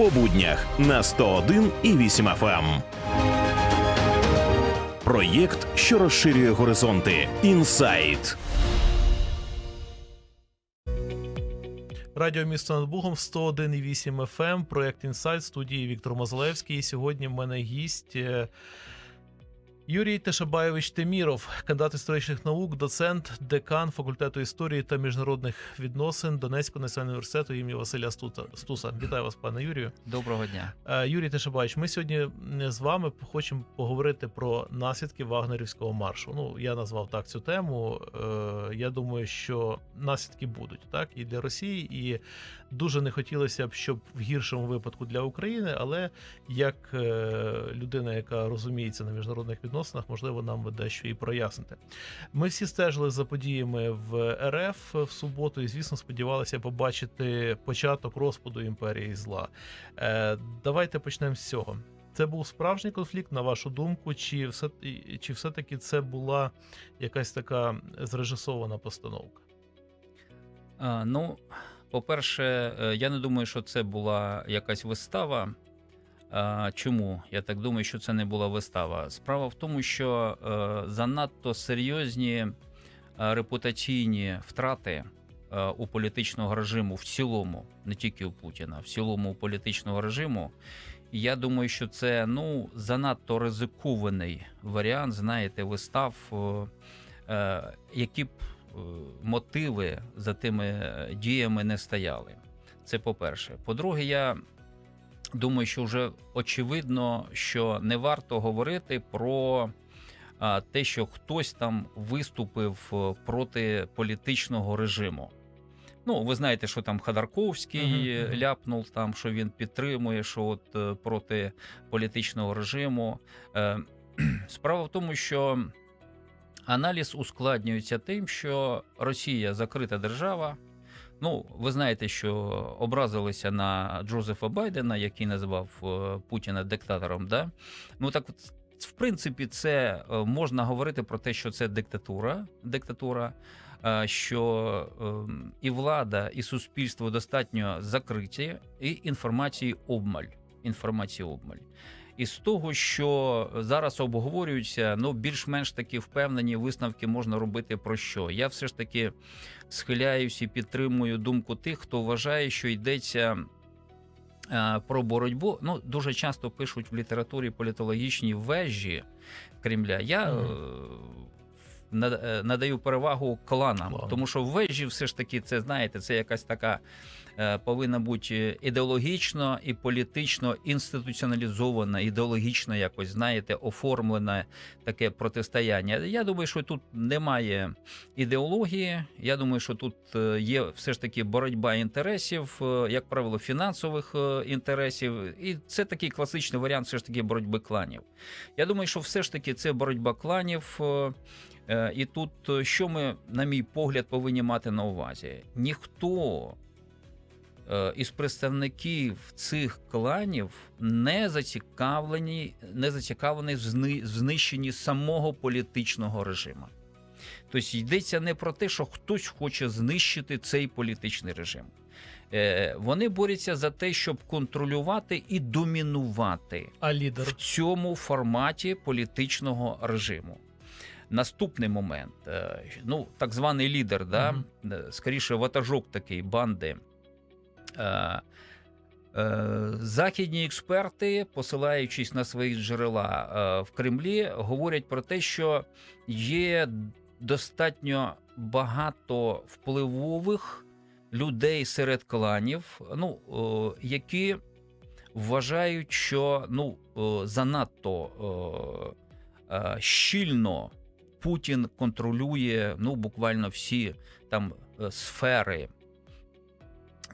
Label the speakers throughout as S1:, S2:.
S1: по буднях на 101 і 8 FM. Проєкт, що розширює горизонти. Інсайт.
S2: Радіо місто над Бугом 101,8 FM, проєкт Інсайт, студії Віктор Мозлевський. І сьогодні в мене гість е, Юрій Тешабаєвич Теміров, кандидат історичних наук, доцент, декан факультету історії та міжнародних відносин Донецького національного університету імені Василя Стуса. Вітаю вас, пане Юрію.
S3: Доброго дня.
S2: Е, Юрій Тешабаєвич, ми сьогодні з вами хочемо поговорити про наслідки Вагнерівського маршу. Ну, я назвав так цю тему. Е, Я думаю, що наслідки будуть так і для Росії, і дуже не хотілося б, щоб в гіршому випадку для України, але як е, людина, яка розуміється на міжнародних відносинах, можливо, нам ви дещо і прояснити. Ми всі стежили за подіями в РФ в суботу, і звісно, сподівалися побачити початок розпаду імперії зла. Е, Давайте почнемо з цього. Це був справжній конфлікт, на вашу думку, чи все чи все-таки це була якась така зрежисована постановка?
S3: А, ну, по-перше, е, я не думаю, що це була якась вистава. Чому? Я так думаю, що це не була вистава. Справа в тому, що е, занадто серйозні е, репутаційні втрати е, у політичного режиму в цілому, не тільки у Путіна, в цілому у політичного режиму. Я думаю, що це ну занадто ризикований варіант, знаєте, вистав, які б мотиви за тими діями не стояли. Це по-перше. По-друге, я думаю, що вже очевидно, що не варто говорити про те, що хтось там виступив е, проти політичного режиму. Ну, ви знаєте, що там Ходорковський
S2: Мгм, мгм.
S3: ляпнув там, що він підтримує, що от е, проти політичного режиму. Е, Справа в тому, що аналіз ускладнюється тим, що Росія закрита держава. Ну, ви знаєте, що образилися на Джозефа Байдена, який назвав е, Путіна диктатором. Да? Ну так, в принципі, це е, можна говорити про те, що це диктатура, диктатура, е, що ем, і влада, і суспільство достатньо закриті, і інформації обмаль. Інформації обмаль. І з того, що зараз обговорюються, ну більш-менш такі впевнені висновки можна робити про що. Я все ж таки схиляюсь і підтримую думку тих, хто вважає, що йдеться е, про боротьбу. Ну, дуже часто пишуть в літературі політологічні вежі Кремля. Я над- е, надаю перевагу кланам,
S2: Клан.
S3: тому що вежі, все ж таки, це знаєте, це якась така е, повинна бути ідеологічно і політично інституціоналізована, ідеологічно якось, знаєте, оформлене таке протистояння. Я думаю, що тут немає ідеології. Я думаю, що тут е, є все ж таки боротьба інтересів, е, як правило, фінансових е, інтересів. І це такий класичний варіант, все ж таки, боротьби кланів. Я думаю, що все ж таки це боротьба кланів. Е, І тут, е, що ми, на мій погляд, повинні мати на увазі? Ніхто е, із представників цих кланів не зацікавлені, не зацікавлений в знищенні самого політичного режиму. Тобто йдеться не про те, що хтось хоче знищити цей політичний режим. Вони борються за те, щоб контролювати і домінувати
S2: А
S3: в цьому форматі політичного режиму. Наступний момент, е, ну так званий лідер, да, е, скоріше ватажок такий банди. Е, Західні експерти, посилаючись на свої джерела в Кремлі, говорять про те, що є достатньо багато впливових людей серед кланів, ну, які вважають, що ну, занадто щільно Путін контролює ну, буквально всі там е, сфери.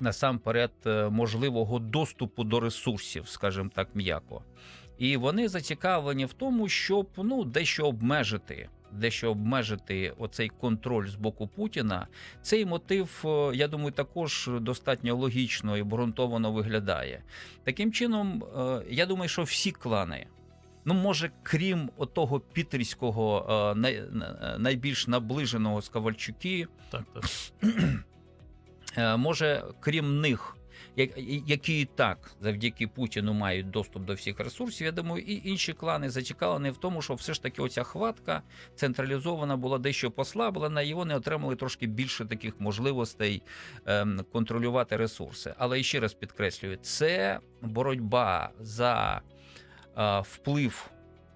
S3: Насамперед, е, можливого доступу до ресурсів, скажімо так, м'яко. І вони зацікавлені в тому, щоб ну, дещо обмежити дещо обмежити оцей контроль з боку Путіна. Цей мотив, е, я думаю, також достатньо логічно і обґрунтовано виглядає. Таким чином, я думаю, що всі клани. Ну, може, крім отого пітерського, е, най- найбільш наближеного з Ковальчуки,
S2: так, так.
S3: Е, може, крім них, як- які і так завдяки Путіну мають доступ до всіх ресурсів. Я думаю, і інші клани зацікавлені в тому, що все ж таки оця хватка централізована була дещо послаблена, і вони отримали трошки більше таких можливостей ем, контролювати ресурси. Але ще раз підкреслюю, це боротьба за е, вплив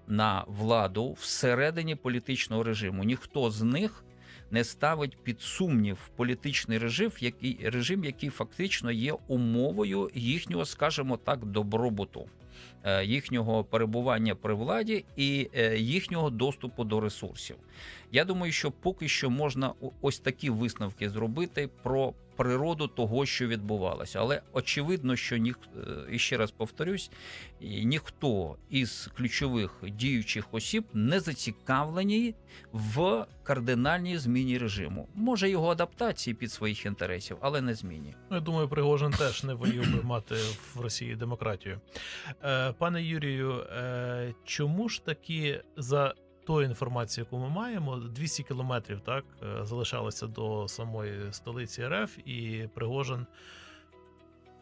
S3: на владу всередині політичного режиму. Ніхто з них не ставить під сумнів політичний режим, який режим, який фактично є умовою їхнього, скажімо так, добробуту, е, їхнього перебування при владі і е, їхнього доступу до ресурсів. Я думаю, що поки що можна ось такі висновки зробити про природу того, що відбувалося. Але очевидно, що ніх, е, і ще раз повторюсь, ніхто із ключових діючих осіб не зацікавлені в кардинальній зміні режиму. Може його адаптації під своїх інтересів, але не зміні.
S2: Ну, я думаю, Пригожин теж не волів би мати в Росії демократію. Е, пане Юрію, е, чому ж таки за тою інформацією, яку ми маємо, 200 кілометрів так е, залишалося до самої столиці РФ, і Пригожин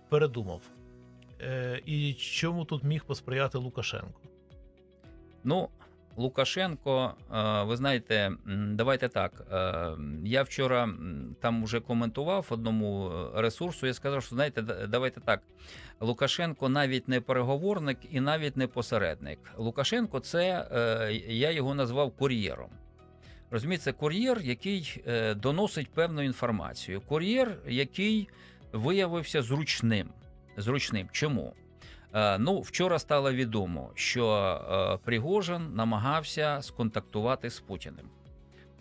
S2: передумав. Е, і чому тут міг посприяти Лукашенко?
S3: Ну, Лукашенко, е, ви знаєте, давайте так. е, Я вчора там вже коментував одному е, ресурсу. Я сказав, що знаєте, давайте так. Лукашенко навіть не переговорник і навіть не посередник. Лукашенко, це я його назвав кур'єром. Розумієте, кур'єр, який доносить певну інформацію. Кур'єр, який виявився зручним. Зручним. Чому? Е, Ну, вчора стало відомо, що е, Пригожин намагався сконтактувати з Путіним.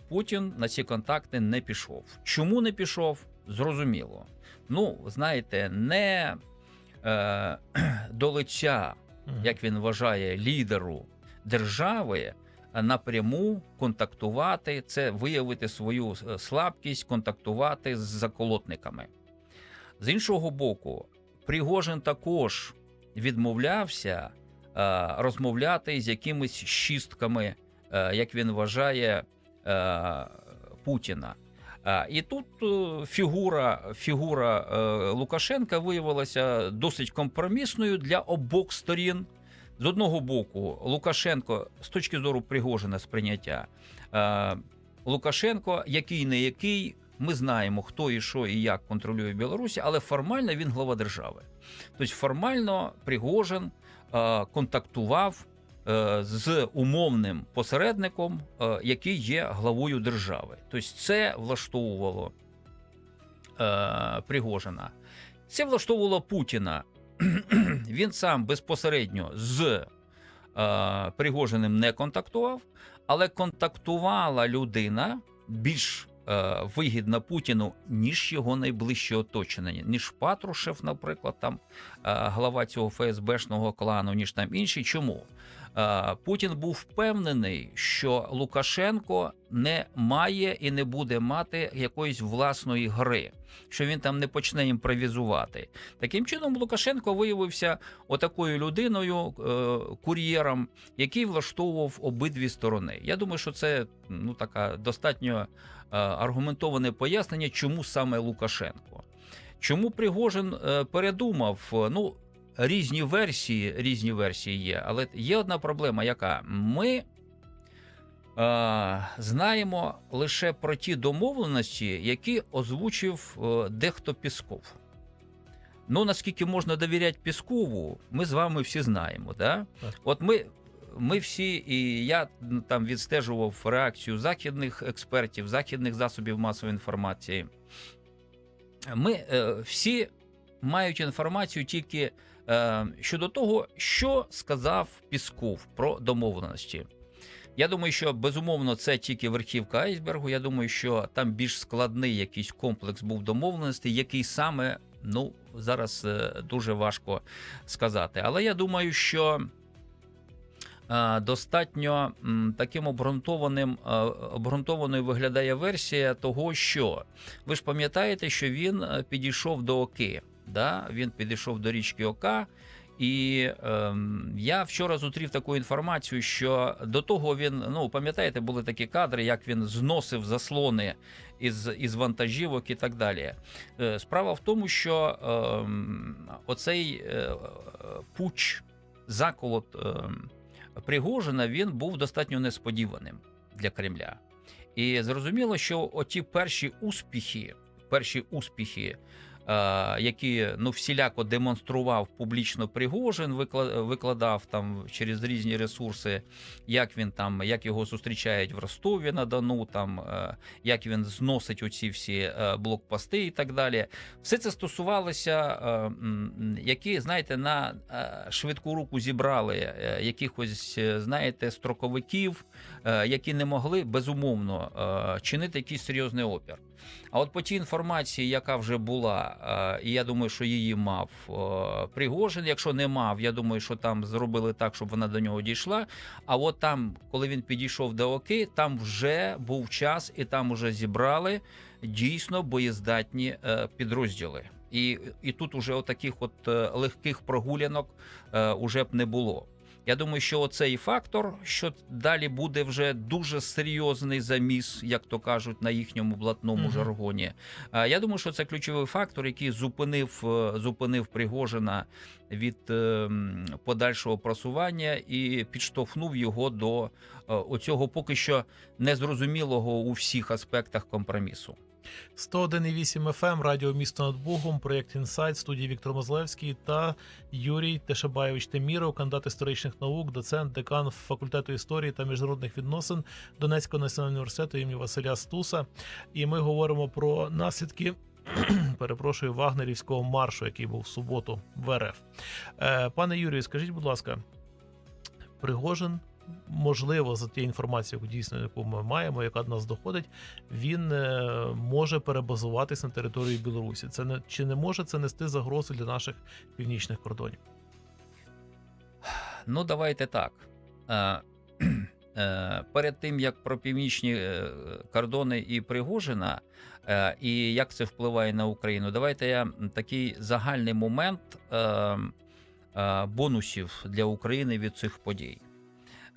S3: Путін на ці контакти не пішов. Чому не пішов? Зрозуміло. Ну, знаєте, не е, до лиця, як він вважає, лідеру держави е, напряму контактувати, це виявити свою слабкість, контактувати з заколотниками. З іншого боку, Пригожин також відмовлявся е, розмовляти з якимись шістками, е, як він вважає, е, Путіна. І тут фігура, фігура Лукашенка виявилася досить компромісною для обох сторін. З одного боку, Лукашенко, з точки зору Пригожина сприйняття, Лукашенко, який не який, ми знаємо, хто і що і як контролює Білорусі, але формально він глава держави. Тобто формально Пригожин е, контактував е, з умовним посередником, е, який є главою держави. Тобто це влаштовувало Пригожина. Це влаштовувало Путіна. Він сам безпосередньо з Пригожиним не контактував, але контактувала людина більш вигідна Путіну, ніж його найближче оточення, ніж Патрушев, наприклад, там е, глава цього ФСБшного клану, ніж там інші. Чому? Е, Путін був впевнений, що Лукашенко не має і не буде мати якоїсь власної гри, що він там не почне імпровізувати. Таким чином, Лукашенко виявився отакою людиною, е, кур'єром, який влаштовував обидві сторони. Я думаю, що це ну така достатньо е, аргументоване пояснення, чому саме Лукашенко. Чому Пригожин передумав? Ну, різні версії, різні версії є, але є одна проблема, яка ми е, знаємо лише про ті домовленості, які озвучив е, дехто Пісков. Ну, наскільки можна довіряти Піскову, ми з вами всі знаємо. Да? От ми, ми всі, і я там відстежував реакцію західних експертів, західних засобів масової інформації. Ми е, всі мають інформацію тільки щодо того, що сказав Пісков про домовленості. Я думаю, що безумовно це тільки верхівка айсбергу. Я думаю, що там більш складний якийсь комплекс був домовленостей, який саме ну зараз е, дуже важко сказати. Але я думаю, що е, достатньо таким обґрунтованим е, обґрунтованою виглядає версія того, що ви ж пам'ятаєте, що він е, підійшов до Оки. Да? Він підійшов до річки Ока І ем, я вчора зустрів таку інформацію, що до того він, ну пам'ятаєте, були такі кадри, як він зносив заслони із, із вантажівок і так далі. Е, Справа в тому, що ем, оцей е, пуч, заколот ем, Пригожина, він був достатньо несподіваним для Кремля. І зрозуміло, що оті перші успіхи, перші успіхи, які ну всіляко демонстрував публічно Пригожин, викладав там через різні ресурси, як він там, як його зустрічають в Ростові на Дону, там е, як він зносить оці всі е, блокпости і так далі. Все це стосувалося, е, які, знаєте, на е, швидку руку зібрали е, якихось, е, знаєте, строковиків, е, які не могли безумовно е, чинити якийсь серйозний опір. А от по тій інформації, яка вже була, е, і я думаю, що її мав е, Пригожин. Якщо не мав, я думаю, що там зробили так, щоб вона до нього дійшла. А от там, коли він підійшов до Оки, там вже був час, і там вже зібрали дійсно боєздатні е, підрозділи. І, і тут уже отаких от легких прогулянок уже б не було. Я думаю, що оцей фактор, що далі буде вже дуже серйозний заміс, як то кажуть, на їхньому блатному
S2: Мгм.
S3: жаргоні. Я думаю, що це ключовий фактор, який зупинив, е, зупинив Пригожина від е, подальшого просування і підштовхнув його до е, оцього поки що незрозумілого у всіх аспектах компромісу.
S2: 101,8 FM, радіо місто над Богом, проєкт Інсайт, студії Віктор Мозлевський та Юрій Тешебаєвич Теміров, кандидат історичних наук, доцент, декан факультету історії та міжнародних відносин Донецького національного університету імені Василя Стуса. І ми говоримо про наслідки. Перепрошую вагнерівського маршу, який був в суботу в РФ. Е, пане Юрію, скажіть, будь ласка, Пригожин, можливо, за тією інформацією, дійсно яку ми маємо, яка до нас доходить, він е, може перебазуватись на територію Білорусі. Це не чи не може це нести загрозу для наших північних кордонів?
S3: Ну, давайте так. Е, е, Перед тим як про північні кордони і Пригожина, і як це впливає на Україну, давайте я такий загальний момент е, е, бонусів для України від цих подій.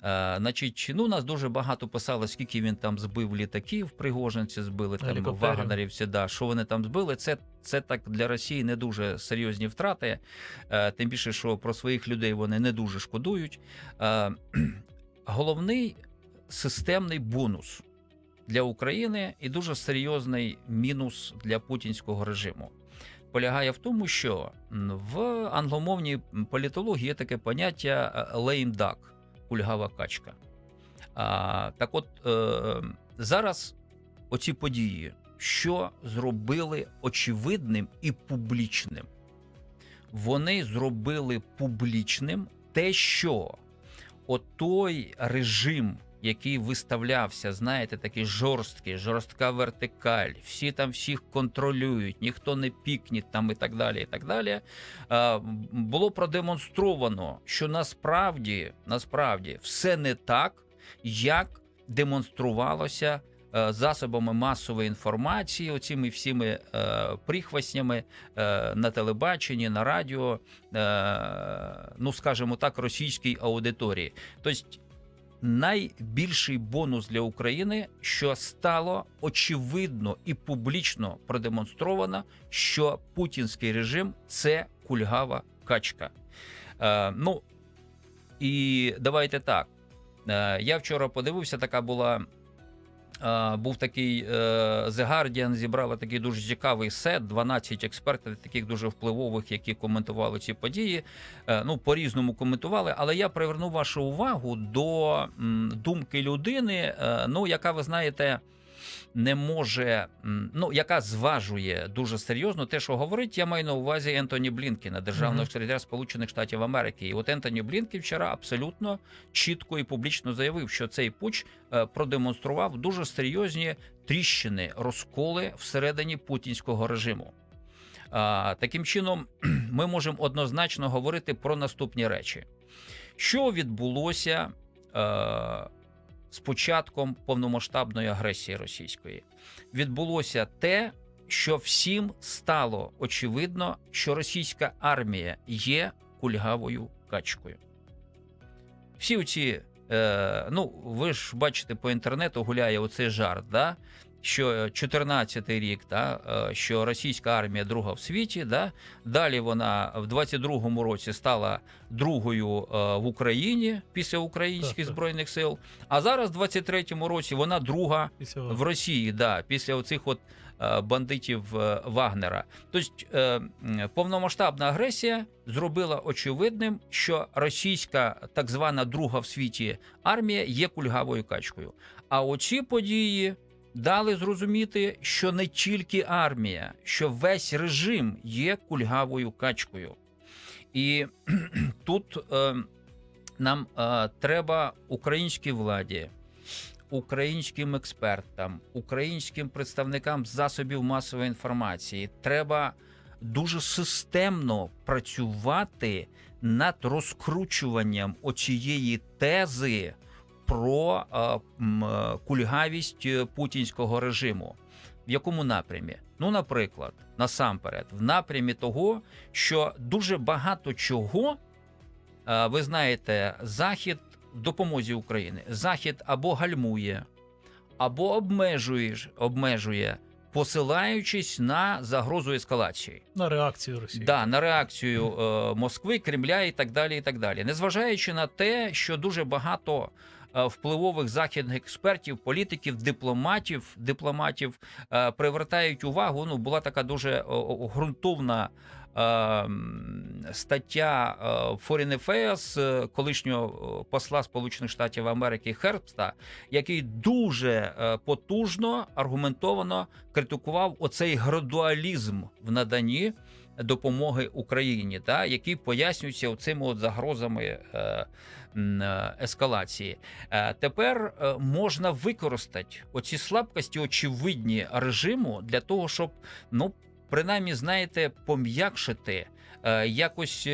S3: Е, Значить, ну, нас дуже багато писали, скільки він там збив літаків, Пригожинці збили, там вагнерівці, да, що вони там збили. Це, це так для Росії не дуже серйозні втрати. Е, Тим більше, що про своїх людей вони не дуже шкодують. Е, Головний системний бонус для України і дуже серйозний мінус для путінського режиму. Полягає в тому, що в англомовній політології є таке поняття duck – кульгава качка. А, так от е, зараз оці події, що зробили очевидним і публічним, вони зробили публічним те, що отой режим, який виставлявся, знаєте, такий жорсткий, жорстка вертикаль, всі там всіх контролюють, ніхто не пікне там і так далі. і так далі, Було продемонстровано, що насправді, насправді все не так, як демонструвалося е, засобами масової інформації, оціми всіми е, прихваснями е, на телебаченні, на радіо, ну скажімо так, російській аудиторії. Тобто найбільший бонус для України, що стало очевидно і публічно продемонстровано, що путінський режим це кульгава качка. Е, ну і давайте так. Е, я вчора подивився, така була. Е, Був такий е, The Guardian зібрала такий дуже цікавий сет, 12 експертів, таких дуже впливових, які коментували ці події. Е, Ну, по-різному коментували, але я приверну вашу увагу до думки людини, ну, яка, ви знаєте, не може, ну, яка зважує дуже серйозно те, що говорить, я маю на увазі Ентоні Блінкіна, державного секретаря Сполучених Штатів Америки. І от Ентоні Блінкін вчора абсолютно чітко і публічно заявив, що цей путч е, продемонстрував дуже серйозні тріщини, розколи всередині путінського режиму. А, Таким чином, ми можемо однозначно говорити про наступні речі. Що відбулося е, з початком повномасштабної агресії російської? Відбулося те, що всім стало очевидно, що російська армія є кульгавою качкою. Всі оці, е, ну, ви ж бачите по інтернету гуляє оцей жарт, да? Що 14-й рік, да? е, що російська армія друга в світі, да? далі вона в 22-му році стала другою е, в Україні після українських
S2: Так, так.
S3: збройних сил. А зараз, в 23-му році, вона друга
S2: Після
S3: в Росії, да, після оцих от е, бандитів е, Вагнера. Тобто е, повномасштабна агресія зробила очевидним, що російська так звана друга в світі армія є кульгавою качкою. А оці події. Дали зрозуміти, що не тільки армія, що весь режим є кульгавою качкою. І тут е, нам е, треба українській владі, українським експертам, українським представникам засобів масової інформації треба дуже системно працювати над розкручуванням оцієї тези про е, е, кульгавість е, путінського режиму. В якому напрямі? Ну, наприклад, насамперед, в напрямі того, що дуже багато чого, ви знаєте, Захід в допомозі України. Захід або гальмує, або обмежує, обмежує, посилаючись на загрозу ескалації.
S2: на реакцію Росії.
S3: Да, на реакцію е, Москви, Кремля і так далі. і так далі. Незважаючи на те, що дуже багато впливових західних експертів, політиків, дипломатів, дипломатів е, привертають увагу. Ну, була така дуже о, ґрунтовна. е, Стаття е, Foreign Affairs е, колишнього е, посла Сполучених Штатів Америки Хербста, який дуже е, потужно аргументовано критикував оцей градуалізм в наданні допомоги Україні, та який пояснюється цими от загрозами е, е, ескалації. Е, тепер можна використати оці слабкості, очевидні режиму для того, щоб ну. Принаймні, знаєте, пом'якшити, якось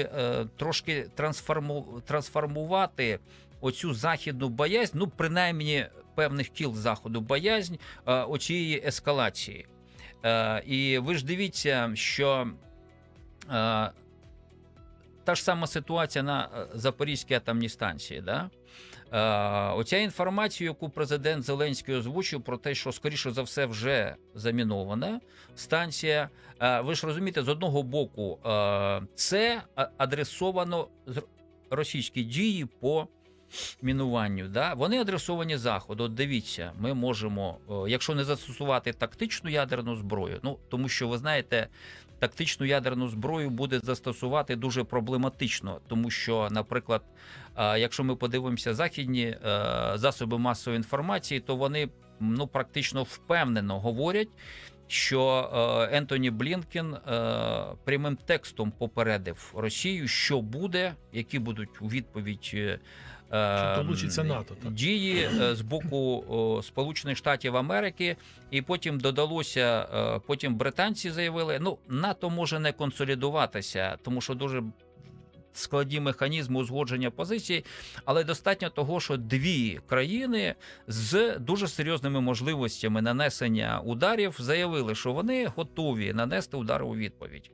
S3: трошки трансформу, трансформувати оцю західну боязнь, ну принаймні певних кіл заходу боязнь оцієї ескалації. І ви ж дивіться, що та ж сама ситуація на е, Запорізькій атомній станції. Да? Оця інформація, яку президент Зеленський озвучив про те, що скоріше за все вже замінована станція. Е, ви ж розумієте, з одного боку, е, це адресовано російські дії по мінуванню. Да? Вони адресовані заходу. От дивіться, ми можемо, якщо не застосувати тактичну ядерну зброю, ну тому що ви знаєте. Тактичну ядерну зброю буде застосувати дуже проблематично, тому що, наприклад, якщо ми подивимося західні е, засоби масової інформації, то вони ну практично впевнено говорять, що е, Ентоні Блінкен е, прямим текстом попередив Росію, що буде, які будуть у відповідь. е,
S2: долучиться НАТО, так?
S3: дії з боку Сполучених Штатів Америки, і потім додалося. Потім британці заявили: ну НАТО може не консолідуватися, тому що дуже складні механізми узгодження позицій, але достатньо того, що дві країни з дуже серйозними можливостями нанесення ударів заявили, що вони готові нанести удар у відповідь.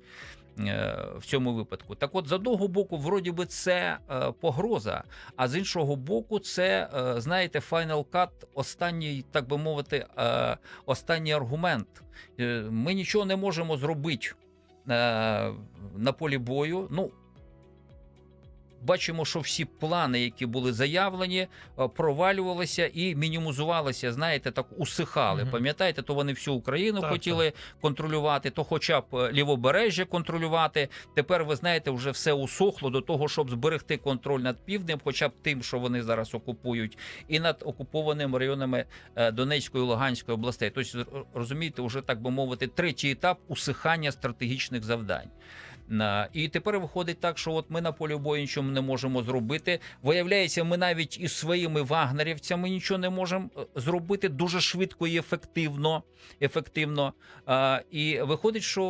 S3: е, В цьому випадку, так от з одного боку, вроді би, це е, погроза, а з іншого боку, це е, знаєте, Final Cut, останній, так би мовити, останній аргумент. Ми нічого не можемо зробити на полі бою. Ну бачимо, що всі плани, які були заявлені, е, провалювалися і мінімізувалися. Знаєте, так усихали.
S2: Мгм.
S3: Пам'ятаєте, то вони всю Україну
S2: Так,
S3: хотіли контролювати, то хоча б е, лівобережжя контролювати. Тепер ви знаєте, вже все усохло до того, щоб зберегти контроль над півднем, хоча б тим, що вони зараз окупують, і над окупованими районами е, Донецької і Луганської областей. Тобто, розумієте, вже так би мовити, третій етап усихання стратегічних завдань. На- І тепер виходить так, що от ми на полі бою нічого не можемо зробити. Виявляється, ми навіть із своїми вагнерівцями нічого не можемо е, зробити дуже швидко і ефективно. ефективно. І виходить, що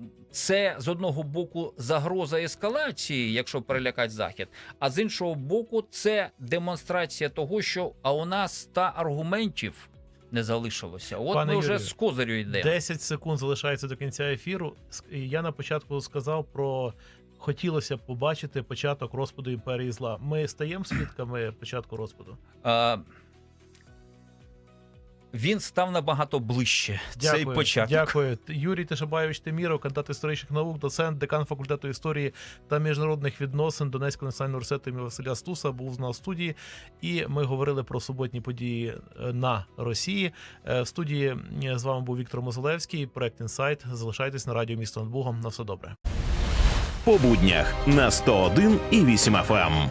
S3: е, це з одного боку загроза ескалації, якщо перелякати захід, а з іншого боку, це демонстрація того, що а у нас та аргументів не залишилося. От
S2: Пане
S3: ми вже
S2: Юрію,
S3: з козирю йдемо.
S2: 10 секунд залишається до кінця ефіру. Я на початку сказав про хотілося б побачити початок розпаду імперії зла. Ми стаємо свідками початку розпаду.
S3: А, він став набагато ближче. Цей початок.
S2: Дякую. Юрій Тишабаєвич Тиміров, кандидат історичних наук, доцент, декан факультету історії та міжнародних відносин Донецького національного університету імені Василя Стуса був з нас в студії, і ми говорили про суботні події е, на Росії. Е, В студії е, з вами був Віктор Мозолевський, проект Інсайт. Залишайтесь на радіо місто над Богом. На все добре.
S1: По буднях на 101 і 8 FM.